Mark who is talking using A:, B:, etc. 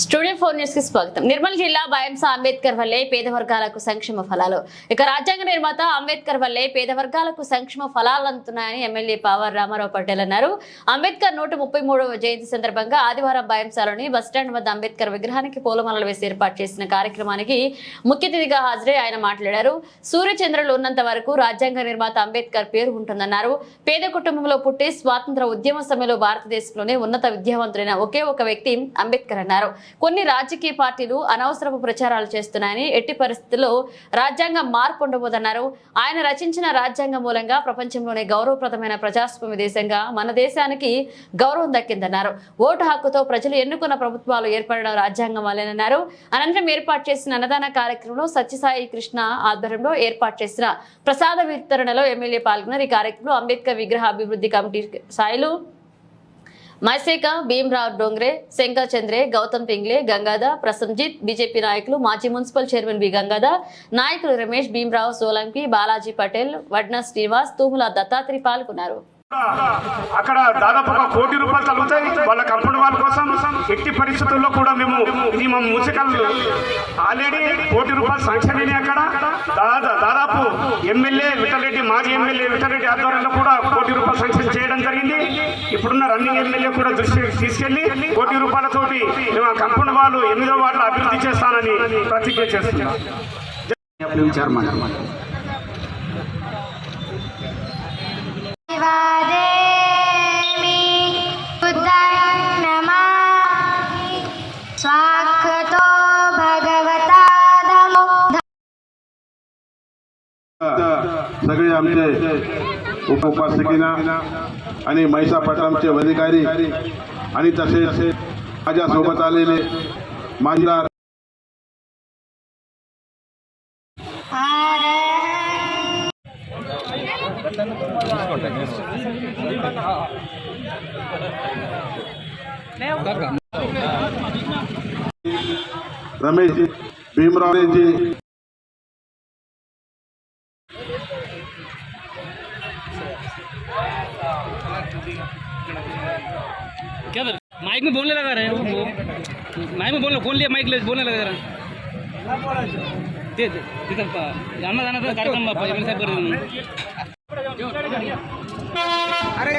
A: Studio four న్యూస్కి స్వాగతం. నిర్మల్ జిల్లా బయంస అంబేద్కర్ వల్లే పేద వర్గాలకు సంక్షేమ ఫలాలు. ఇక రాజ్యాంగ నిర్మాత అంబేద్కర్ వల్లే పేద వర్గాలకు సంక్షేమ ఫలాలు అందుతున్నాయని ఎమ్మెల్యే పావర్ రామారావు పటేల్ అన్నారు. అంబేద్కర్ నూట ముప్పై మూడవ జయంతి సందర్భంగా ఆదివారం బయంసాలోని బస్టాండ్ వద్ద అంబేద్కర్ విగ్రహానికి పూలమాలలు వేసి ఏర్పాటు చేసిన కార్యక్రమానికి ముఖ్య అతిథిగా హాజరై ఆయన మాట్లాడారు. సూర్యచంద్రులు ఉన్నంత వరకు రాజ్యాంగ నిర్మాత అంబేద్కర్ పేరు ఉంటుందన్నారు. పేద కుటుంబంలో పుట్టి స్వాతంత్ర ఉద్యమ సమయంలో భారతదేశంలోనే ఉన్నత విద్యావంతులైన ఒకే ఒక వ్యక్తి అంబేద్కర్ అన్నారు. కొన్ని రాజకీయ పార్టీలు అనవసరపు ప్రచారాలు చేస్తున్నాయని ఎట్టి పరిస్థితుల్లో రాజ్యాంగం మార్పు ఉండబోదన్నారు. ఆయన రచించిన రాజ్యాంగం మూలంగా ప్రపంచంలోనే గౌరవప్రదమైన ప్రజాస్వామ్య దేశంగా మన దేశానికి గౌరవం దక్కిందన్నారు. ఓటు హక్కుతో ప్రజలు ఎన్నుకున్న ప్రభుత్వాలు ఏర్పడడం రాజ్యాంగం వల్లేనన్నారు. అనంతరం ఏర్పాటు చేసిన అన్నదాన కార్యక్రమంలో సత్యసాయి కృష్ణ ఆధ్వర్యంలో ఏర్పాటు చేసిన ప్రసాద వితరణలో ఎమ్మెల్యే పాల్గొన్నారు. ఈ కార్యక్రమంలో అంబేద్కర్ విగ్రహ అభివృద్ధి కమిటీ స్థాయిలో మైసేక భీమ్రావ్ డోంగ్రే శంకర్ చంద్రే గౌతమ్ పింగ్లే గంగాధర్ ప్రసంజిత్ బీజేపీ నాయకులు మాజీ మున్సిపల్ చైర్మన్ బి గంగాధర్ నాయకులు రమేష్ భీమ్రావ్ సోలంకి బాలాజీ పటేల్ వడ్న శ్రీనివాస్ తూముల దత్తాత్రి పాల్గొన్నారు.
B: అక్కడ దాదాపు ఒక కోటి రూపాయలు తగ్గుతాయి. వాళ్ళ కంపెనీ వాళ్ళ కోసం ఎట్టి పరిస్థితుల్లో కూడా మేము ఇది మా మున్సిపల్ ఆల్రెడీ కోటి రూపాయలు శాంక్షన్ అయినాయి అక్కడ. దాదాపు ఎమ్మెల్యే విఠలరెడ్డి మాజీ ఎమ్మెల్యే విఠలరెడ్డి ఆధ్వర్యంలో కూడా కోటి రూపాయలు శాంక్షన్ చేయడం ఇప్పుడున్న రన్నింగ్ ఎమ్మెల్యే కూడా దృష్టి తీసుకెళ్లి కోటి రూపాయలతోటి మేము ఆ కంపెనీ వాళ్ళు ఎనిమిదో వార్డులు అభివృద్ధి చేస్తానని ప్రతిజ్ఞ చేస్తున్నాం
C: చైర్మన్
D: शिवादेवी बुद्धं नमामि स्वाक्षतो भगवता धमो
E: सगळे आमचे उपउपासकीना आणि म्हैसा पटणमचे अधिकारी आणि तसेच माझ्यासोबत आलेले मांजदार रमेश भीमराव जी
F: क्या कर? माइक में बोलने लगा रहे हैं वो। माइक में बोलने फोन लिया माइक ले बोलने लगा जरा दे दे इधर पा- जाना जाना था कार्यक्रम में एमएल साहब कर
G: अरे